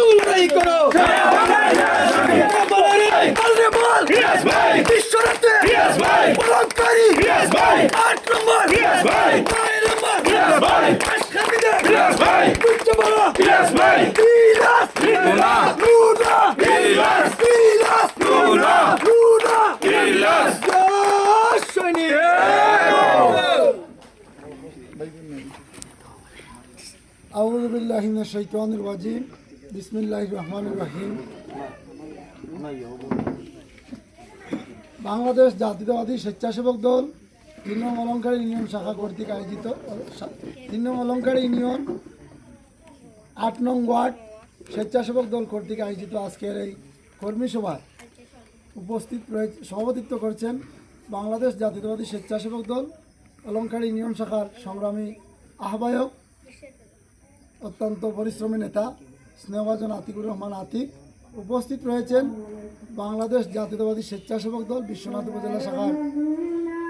লড়াই করো। আট নম্বর। নয় নম্বর। আশকাবিদে বুঝতে রাজিম। বিসমিল্লাহির রহমানির রহিম। বাংলাদেশ জাতীয়তাবাদী স্বেচ্ছাসেবক দল নং অলঙ্কার ইউনিয়ন শাখা কর্তৃক আয়োজিত নং অলঙ্কার ইউনিয়ন আট নং ওয়ার্ড স্বেচ্ছাসেবক দল কর্তৃক আয়োজিত আজকের এই কর্মী সভায় উপস্থিত রয়েছে, সভাপতিত্ব করছেন বাংলাদেশ জাতীয়তাবাদী স্বেচ্ছাসেবক দল অলঙ্কার ইউনিয়ন শাখার সংগ্রামী আহ্বায়ক অত্যন্ত পরিশ্রমী নেতা, স্নেহভাজন আতিকুর রহমান আতিক। উপস্থিত রয়েছেন বাংলাদেশ জাতীয়তাবাদী স্বেচ্ছাসেবক দল বিশ্বনাথ উপজেলা শাখার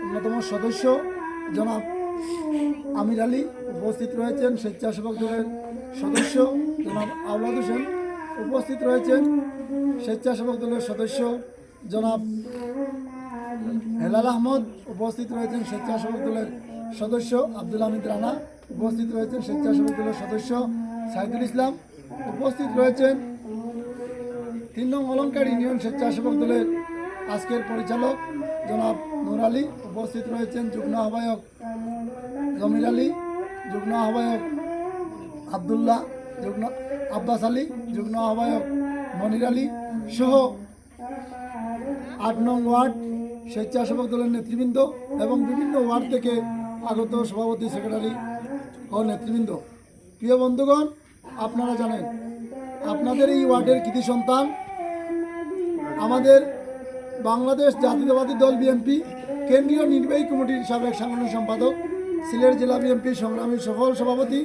অন্যতম সদস্য জনাব আমির আলী। উপস্থিত রয়েছেন স্বেচ্ছাসেবক দলের সদস্য জনাব আউলাদ হোসেন। উপস্থিত রয়েছেন স্বেচ্ছাসেবক দলের সদস্য জনাব হেলাল আহমদ। উপস্থিত রয়েছেন স্বেচ্ছাসেবক দলের সদস্য আব্দুল হামিদ রানা। উপস্থিত রয়েছেন স্বেচ্ছাসেবক দলের সদস্য সাইদুল ইসলাম। উপস্থিত রয়েছেন তিন নং অলঙ্কার ইউনিয়ন স্বেচ্ছাসেবক দলের আজকের পরিচালক জনাব নুর আলী। উপস্থিত রয়েছেন যুগ্ম আহ্বায়ক জমির আলী, যুগ্ম আহ্বায়ক আবদুল্লাহ, যুগ্ম আব্বাস আলী, যুগ্ম আহ্বায়ক মনির আলী সহ আট নং ওয়ার্ড স্বেচ্ছাসেবক দলের নেতৃবৃন্দ এবং বিভিন্ন ওয়ার্ড থেকে আগত সভাপতি সেক্রেটারি ও নেতৃবৃন্দ। প্রিয় বন্ধুগণ, আপনারা জানেন, আপনাদের এই ওয়ার্ডের কৃতি সন্তান আমাদের বাংলাদেশ জাতীয়তাবাদী দল বিএনপি, কেন্দ্রীয় নির্বাহী কমিটির সাবেক সাংগঠনিক সম্পাদক, সিলেট জেলা বিএনপি সংগ্রামী সফল সভাপতি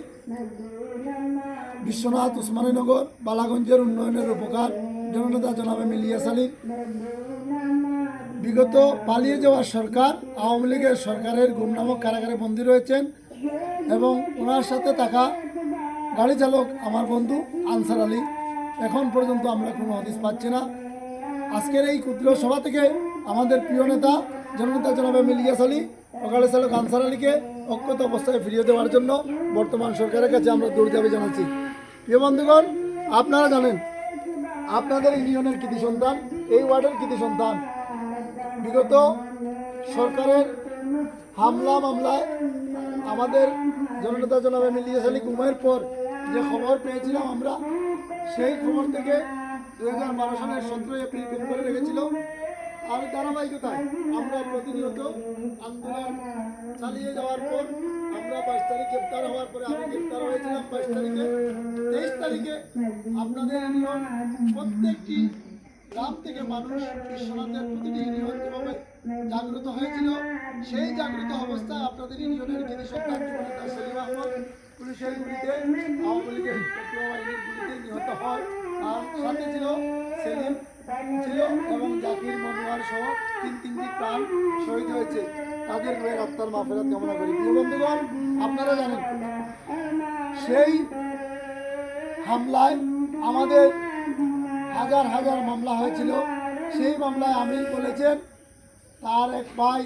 বিশ্বনাথ উসমানীনগর, বালাগঞ্জের উন্নয়নের উপকার জননেতা জনাবে মিলিয়াস আলীর বিগত পালিয়ে যাওয়া সরকার, আওয়ামী লীগের সরকারের গুমনামক কারাগারে বন্দী রয়েছেন। এবং ওনার সাথে থাকা গাড়ি চালক আমার বন্ধু আনসার আলী। এখন পর্যন্ত আমরা কোনো হদিস পাচ্ছি না। আজকের এই ক্ষুদ্র সভা থেকে আমাদের প্রিয় নেতা, জননেতা জনাবে মিলিয়াস আলী গাড়ি চালক আনসার আলীকে অক্ষত অবস্থায় ফিরিয়ে দেওয়ার জন্য বর্তমান সরকারের কাছে আমরা দৌড় দাবি জানাচ্ছি। প্রিয় বন্ধুগণ, আপনারা জানেন, আপনাদের ইউনিয়নের কৃতি সন্তান, এই ওয়ার্ডের কৃতি সন্তান। বিগত সরকারের হামলা মামলায় আমাদের জননেতা জনাবে মিলিয়াস আলী ঘুমের পর যে খবর পেয়েছিলাম আমরা, সেই খবর থেকে দু হাজার বারো সালের সতেরোই এপ্রিল গুম করে রেখেছিল। আর ধারাবাহিকতায় আমরা প্রতিনিয়ত আন্দোলন চালিয়ে যাওয়ার পর আমরা বাইশ তারিখ গ্রেপ্তার হওয়ার পরে আমি গ্রেপ্তার হয়েছিলাম বাইশ তারিখে। তেইশ তারিখে আপনাদের প্রত্যেকটি গ্রাম থেকে মানুষ বিশ্বনাথের প্রতিটি যেভাবে জাগ্রত হয়েছিল। সেই জাগ্রত অবস্থায় আপনাদের ইউনিয়নের যিনি সরকার পুলিশের হয় আর ছিল ছিল এবং তিন প্রাণ শহীদ হয়েছে। তাদের আপনারা জানেন, সেই হামলায় আমাদের হাজার হাজার মামলা হয়েছিল। সেই মামলায় আমি বলেছেন তার এক ভাই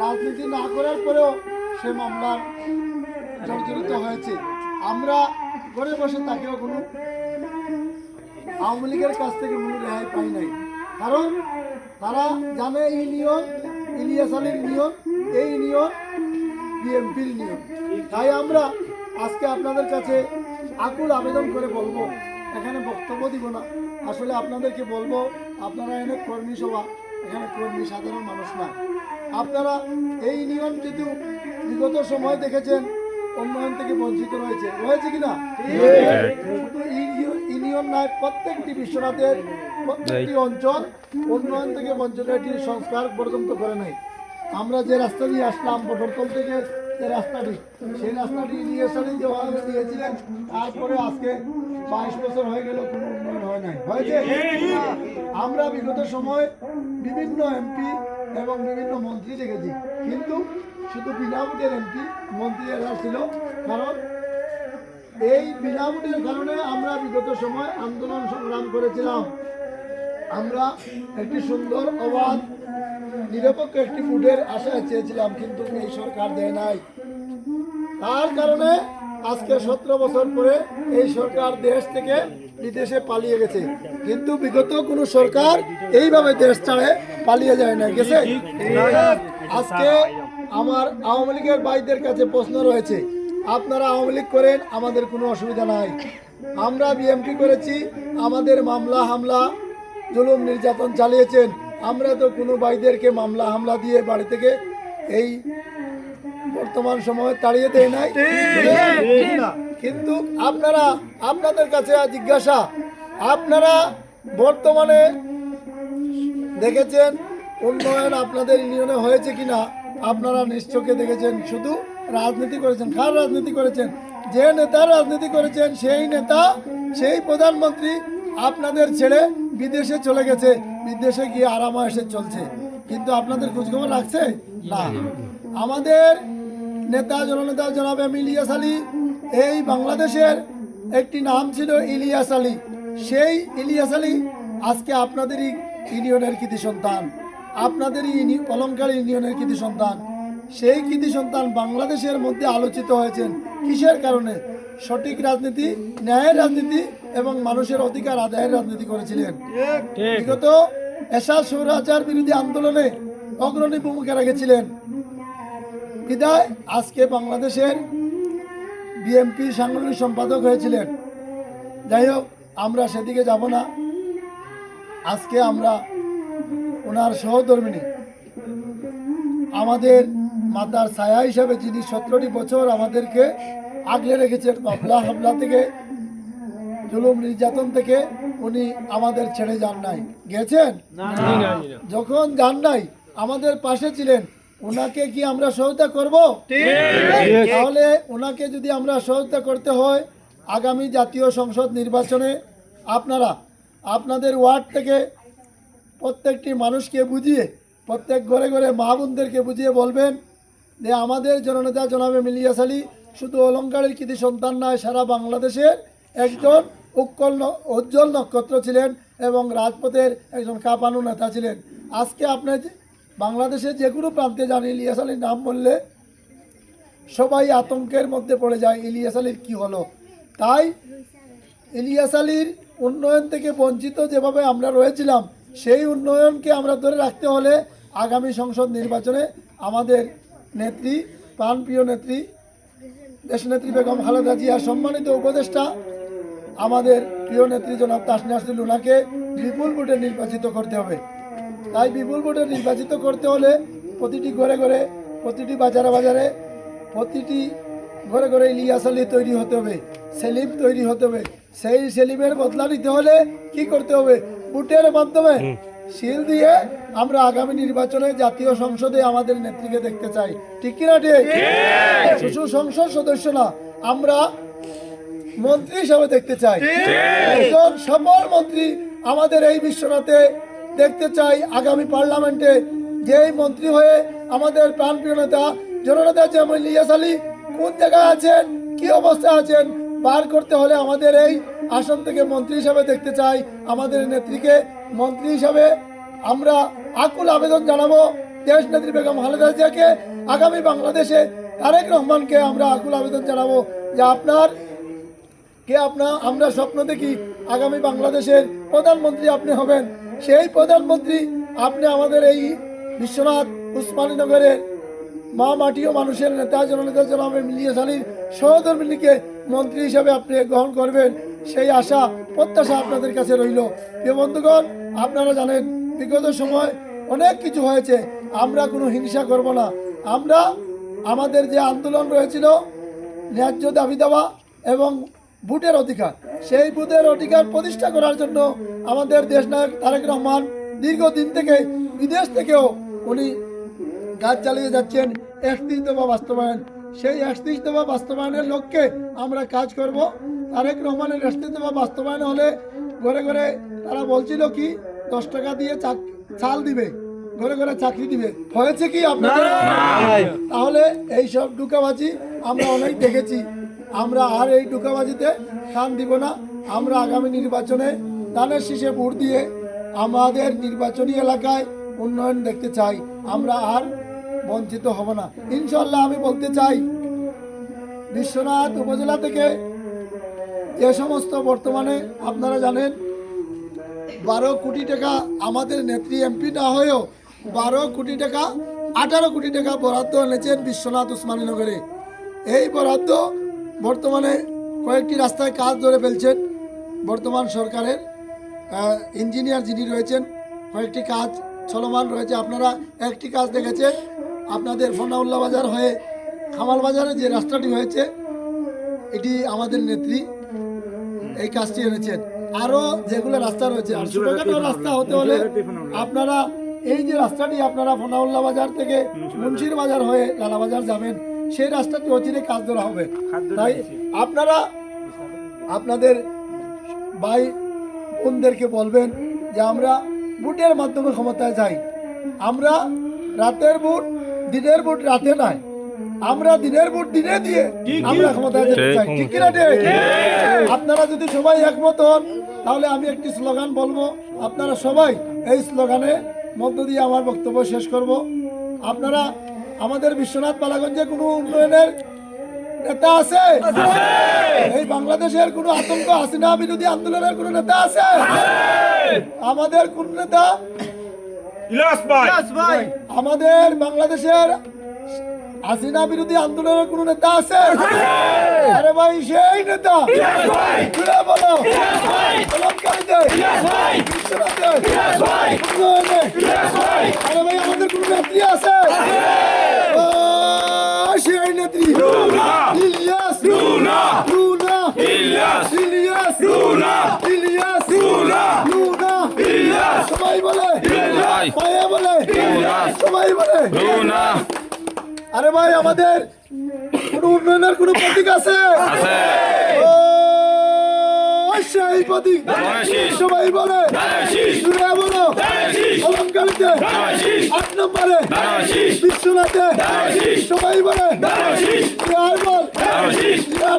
রাজনীতি না করার পরেও সে মামলার জর্জরিত হয়েছে। আমরা ঘরে বসে তাকেও কোনো আওয়ামী লীগের কাছ থেকে কোনো রেহাই পাই নাই। কারণ তারা জানে এই নিয়ম, ইলিয়াস আলীর নিয়ম, এই নিয়ম বিএমপির নিয়ম। তাই আমরা আজকে আপনাদের কাছে আকুল আবেদন করে বলব, এখানে বক্তব্য দিব না। আসলে আপনাদেরকে বলব, আপনারা এনে কর্মী সভা এখানে কর্মী সাধারণ মানুষ না। আপনারা এই নিয়ম যেহেতু বিগত সময় দেখেছেন উন্নয়ন থেকে বঞ্চিত রয়েছে। রয়েছে কিনা ইউনিয়ন- নয় প্রত্যেকটি বিশ্বনাথের প্রত্যেকটি অঞ্চল উন্নয়ন থেকে বঞ্চিত এটির সংস্কার পর্যন্ত করে নাই আমরা যে রাস্তা দিয়ে আসলাম বটরতল থেকে যে রাস্তাটি সেই রাস্তাটি নিয়ে সালে যেভাবে দিয়েছিলেন তারপরে আজকে বাইশ বছর হয়ে গেল কোনো হয় নাই। হয়েছে আমরা বিগত সময় বিভিন্ন এমপি এবং বিভিন্ন মন্ত্রী দেখেছি। কিন্তু শুধু বিনা ভোটের এমপি মন্ত্রী এরা ছিল। কারণ এই বিনা ভোটের কারণে আমরা বিগত সময় আন্দোলন সংগ্রাম করেছিলাম। আমরা একটি সুন্দর, অবাধ, নিরপেক্ষ একটি ভোটের আশায় চেয়েছিলাম, কিন্তু এই সরকার দেয় নাই। তার কারণে আজকে সতেরো বছর পরে এই সরকার দেশ থেকে বিদেশে পালিয়ে গেছে। কিন্তু বিগত কোনো সরকার এইভাবে দেশ ছাড়ে, পালিয়ে যায় না গেছে? আজকে আমার আওয়ামী লীগের ভাইদের কাছে প্রশ্ন রয়েছে, আপনারা আওয়ামী লীগ করেন, আমাদের কোনো অসুবিধা নাই। আমরা বিএমপি করেছি, আমাদের মামলা হামলা, জুলুম নির্যাতন চালিয়েছেন। আমরা তো কোনো ভাইদেরকে মামলা হামলা দিয়ে বাড়ি থেকে এই বর্তমান সময়ে তাড়িয়ে দেয় নাই। কিন্তু আপনারা আপনাদের কাছে জিজ্ঞাসা আপনারা বর্তমানে দেখেছেন উন্নয়ন আপনাদের ইউনিয়নে হয়েছে কিনা? আপনারা নিশ্চয়কে দেখেছেন শুধু রাজনীতি করেছেন। কার রাজনীতি করেছেন? যে নেতা রাজনীতি করেছেন সেই নেতা সেই প্রধানমন্ত্রী আপনাদের ছেড়ে বিদেশে চলে গেছে। বিদেশে গিয়ে আরামায়েসে চলছে। কিন্তু আপনাদের খোঁজখবর রাখছে না। আমাদের নেতা জননেতা জনাব এম ইলিয়াস আলী এই বাংলাদেশের একটি নাম ছিল ইলিয়াস আলী। সেই ইলিয়াস আলী আজকে আপনাদেরই ইউনিয়নের কৃতি সন্তান আপনাদেরই অলঙ্কার ইউনিয়নের কৃতি সন্তান। সেই কৃতি সন্তান বাংলাদেশের মধ্যে আলোচিত হয়েছেন কিসের কারণে? সঠিক রাজনীতি ন্যায়ের রাজনীতি এবং মানুষের অধিকার আদায়ের রাজনীতি করেছিলেন। বিগত এশার সৌরাচার বিরোধী আন্দোলনে অগ্রণী ভূমিকা রেখেছিলেন। বিদায়। আজকে বাংলাদেশের বিএমপি সাংগঠনিক সম্পাদক হয়েছিলেন। যাই হোক আমরা সেদিকে যাব না। আজকে আমরা ওনার সহধর্মিনী আমাদের মাতার ছায়া হিসাবে যিনি সতেরোটি বছর আমাদেরকে আগলে রেখেছেন মামলা হামলা থেকে জুলুম নির্যাতন থেকে উনি আমাদের ছেড়ে যান নাই। গেছেন? যখন যান নাই আমাদের পাশে ছিলেন। ওনাকে কি আমরা সহায়তা করব? তাহলে ওনাকে যদি আমরা সহায়তা করতে হয় আগামী জাতীয় সংসদ নির্বাচনে আপনারা আপনাদের ওয়ার্ড থেকে প্রত্যেকটি মানুষকে বুঝিয়ে প্রত্যেক ঘরে ঘরে মা বোনদেরকে বুঝিয়ে বলবেন যে আমাদের জননেতা জনাবে মিলিয়াস আলী শুধু অলঙ্কারের কৃতি সন্তান নয় সারা বাংলাদেশের একজন উৎকল ন- উজ্জ্বল নক্ষত্র ছিলেন এবং রাজপথের একজন কাঁপানো নেতা ছিলেন। আজকে আপনার বাংলাদেশের যে কোনো প্রান্তে যান, ইলিয়াস আলীর নাম বললে সবাই আতঙ্কের মধ্যে পড়ে যায়, ইলিয়াস আলীর কী হলো? তাই ইলিয়াস আলীর উন্নয়ন থেকে বঞ্চিত যেভাবে আমরা রয়েছিলাম, সেই উন্নয়নকে আমরা ধরে রাখতে হলে আগামী সংসদ নির্বাচনে আমাদের নেত্রী, প্রাণপ্রিয় নেত্রী, দেশনেত্রী বেগম খালেদা জিয়ার সম্মানিত উপদেষ্টা, আমাদের প্রিয় নেত্রী জনাব তাসনিয়াসুল বিপুল ভোটে নির্বাচিত করতে হবে। তাই বিপুল ভোটে নির্বাচিত করতে হলে প্রতিটি ঘরে ঘরে প্রতিটি বাজারে বাজারে প্রতিটি ঘরে ঘরে ইলিয়াস আলী তৈরি হতে হবে সেলিম তৈরি হতে হবে। সেই সেলিমের বদলা নিতে হলে কি করতে হবে? ভোটের মাধ্যমে শিল দিয়ে আমরা আগামী নির্বাচনে জাতীয় সংসদে আমাদের নেত্রীকে দেখতে চাই। ঠিক কিনা ঠিক? শুধু সংসদ সদস্য না আমরা মন্ত্রী হিসাবে দেখতে চাই। একজন সফল মন্ত্রী আমাদের এই বিশ্বনাথে দেখতে চাই আগামী পার্লামেন্টে। যেই মন্ত্রী হয়ে আমাদের প্রাণপ্রিয় নেতা, জননেতা যেমন ইলিয়াস আলী, কোন জায়গায় আছেন, কি অবস্থায় আছেন, বার করতে হলে আমাদের এই আসন থেকে মন্ত্রী হিসাবে দেখতে চাই আমাদের নেত্রীকে। মন্ত্রী হিসাবে আমরা আকুল আবেদন জানাব দেশ নেত্রী বেগম খালেদা জিয়াকে। আগামী বাংলাদেশে তারেক রহমানকে আমরা আকুল আবেদন জানাব। যে আপনার, কে আপনার, আমরা স্বপ্ন দেখি আগামী বাংলাদেশের প্রধানমন্ত্রী আপনি হবেন। সেই প্রধানমন্ত্রী আপনি আমাদের এই বিশ্বনাথ উসমানীনগরের মা ও মানুষের নেতা, জননেতা জনাবে মিলিয়ে সালির সহধর্মিনীকে মন্ত্রী হিসাবে আপনি গ্রহণ করবেন। সেই আশা, প্রত্যাশা আপনাদের কাছে রইল। প্রিয় বন্ধুগণ, আপনারা জানেন বিগত সময় অনেক কিছু হয়েছে। আমরা কোনো হিংসা করব না। আমরা আমাদের যে আন্দোলন রয়েছিল, ন্যায্য দাবি দেওয়া এবং ভোটের অধিকার। সেই ভোটের অধিকার প্রতিষ্ঠা করার জন্য আমাদের দেশ নায়ক তারেক রহমান দীর্ঘদিন থেকে বিদেশ থেকেও উনি কাজ চালিয়ে যাচ্ছেন। একত্রিশ দফা বাস্তবায়ন। সেই একত্রিশ দফা বাস্তবায়নের লক্ষ্যে আমরা কাজ করব। তারেক রহমানের একত্রিশ দফা বাস্তবায়ন হলে ঘরে ঘরে তারা বলছিল কি দশ টাকা দিয়ে চাক- চাল দিবে। ঘরে ঘরে চাকরি দিবে। হয়েছে কি আপনাদের? তাহলে এই সব ঢুকাবাজি আমরা অনেক দেখেছি। আমরা আর এই ঢুকাবাজিতে কান দিব না। আমরা আগামী নির্বাচনে দানের শীষে ভোট দিয়ে আমাদের নির্বাচনী এলাকায় উন্নয়ন দেখতে চাই। আমরা আর বঞ্চিত হব না। ইনশাল্লাহ আমি বলতে চাই, বিশ্বনাথ উপজেলা থেকে যে সমস্ত বর্তমানে আপনারা জানেন, বারো কোটি টাকা আমাদের নেত্রী এমপি না হয়েও বারো কোটি টাকা, আঠারো কোটি টাকা বরাদ্দ এনেছেন বিশ্বনাথ উসমানীনগরে। এই বরাদ্দ বর্তমানে কয়েকটি রাস্তায় কাজ ধরে ফেলছেন বর্তমান সরকারের ইঞ্জিনিয়ার যিনি রয়েছেন কয়েকটি কাজ চলমান রয়েছে। আপনারা একটি কাজ দেখেছেন আপনাদের ফোনাউল্লা বাজার হয়ে খামাল বাজারে যে রাস্তাটি হয়েছে এটি আমাদের নেত্রী এই কাজটি এনেছেন। আরও যেগুলো রাস্তা রয়েছে আর ছোটখাটো রাস্তা হতে হলে আপনারা এই যে রাস্তাটি আপনারা ফোনাউল্লা বাজার থেকে মুন্সির বাজার হয়ে লালা বাজার যাবেন। সেই রাস্তাটি অচিরে কাজ ধরা হবে। তাই আপনারা আপনাদের ভাই বোনদেরকে বলবেন যে আমরা বুটের মাধ্যমে ক্ষমতায় যাই। আমরা রাতের বুট দিনের বুট রাতে নাই। আমরা দিনের বুট দিনে দিয়ে আমরা ক্ষমতায় যেতে চাই। ঠিক। কিনা আপনারা যদি সবাই একমত হন তাহলে আমি একটি স্লোগান বলব। আপনারা সবাই এই স্লোগানে মধ্য দিয়ে আমার বক্তব্য শেষ করব। আপনারা আমাদের বিশ্বনাথ বালাগঞ্জে কোনো উন্নয়নের নেতা আছে? এই বাংলাদেশের কোনো আতঙ্ক হাসিনা বিরোধী আন্দোলনের কোনো নেতা আছে? আমাদের কোন নেতা? ভাই। আমাদের বাংলাদেশের হাসিনা বিরোধী আন্দোলনের কোন নেতা আছে? আরে ভাই সেই নেতা। খুলে বলো। আরে ভাই আমাদের কোন নেত্রী আছে ও, সেই নেত্রী ইলিয়াস লুনা। লুনা ইলিয়াস। ইলিয়াস লুনা। ইলিয়াস লুনা। লুনা ইলিয়াস। সবাই বলে ভাই। মায়া বলে আরে ভাই আমাদের কোন উন্নয়নের কোন প্রতীক আছে? আছে। সেই প্রতীক। সবাই বলে। জুড়ে বলো। অলঙ্কারিতে। আট নম্বরে। বিশ্বনাথে। সবাই বলে।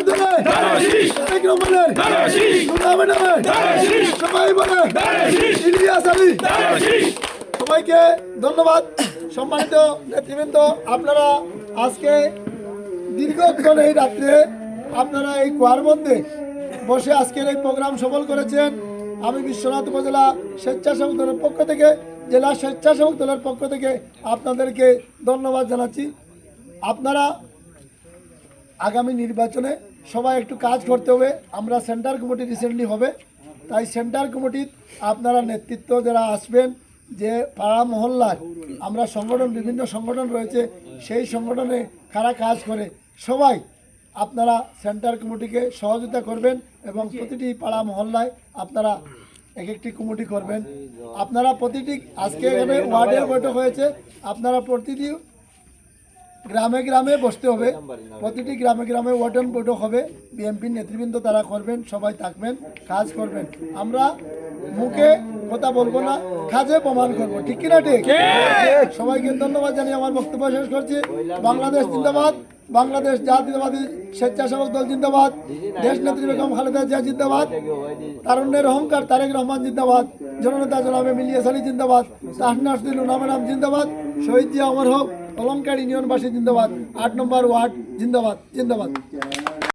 দেবে এক। সবাই বলে। ইলিয়াস আলী। সবাইকে ধন্যবাদ। সম্মানিত নেতৃবৃন্দ, আপনারা আজকে দীর্ঘক্ষণ এই রাত্রে আপনারা এই কুয়ার মধ্যে বসে আজকের এই প্রোগ্রাম সফল করেছেন। আমি বিশ্বনাথ উপজেলা স্বেচ্ছাসেবক দলের পক্ষ থেকে, জেলা স্বেচ্ছাসেবক দলের পক্ষ থেকে আপনাদেরকে ধন্যবাদ জানাচ্ছি। আপনারা আগামী নির্বাচনে সবাই একটু কাজ করতে হবে। আমরা সেন্টার কমিটি রিসেন্টলি হবে। তাই সেন্টার কমিটির আপনারা নেতৃত্ব যারা আসবেন যে পাড়া মহল্লায় আমরা সংগঠন, বিভিন্ন সংগঠন রয়েছে, সেই সংগঠনে কারা কাজ করে, সবাই আপনারা সেন্টার কমিটিকে সহযোগিতা করবেন এবং প্রতিটি পাড়া মহল্লায় আপনারা এক একটি কমিটি করবেন। আপনারা প্রতিটি, আজকে এখানে ওয়ার্ডের বৈঠক হয়েছে, আপনারা প্রতিটি গ্রামে গ্রামে বসতে হবে। প্রতিটি গ্রামে গ্রামে ওয়ার্ডন বৈঠক হবে। বিএনপির নেতৃবৃন্দ তারা করবেন সবাই থাকবেন কাজ করবেন। আমরা মুখে কথা বলব না কাজে প্রমাণ করব। ঠিক কিনা ঠিক? সবাইকে ধন্যবাদ জানিয়ে আমার বক্তব্য শেষ করছি। বাংলাদেশ জিন্দাবাদ বাংলাদেশ জাতীয়তাবাদী স্বেচ্ছাসেবক দল জিন্দাবাদ দেশ নেত্রী বেগম খালেদা জিয়া জিন্দাবাদ তারুণ্যের অহংকার তারেক রহমান জিন্দাবাদ জননেতা জনাবে মিলিয়াস আলী জিন্দাবাদ তাহনাসদিন নাম জিন্দাবাদ শহীদ জিয়া অমর হোক। অলঙ্কার ইউনিয়নবাসী জিন্দাবাদ। আট নম্বর ওয়ার্ড জিন্দাবাদ জিন্দাবাদ।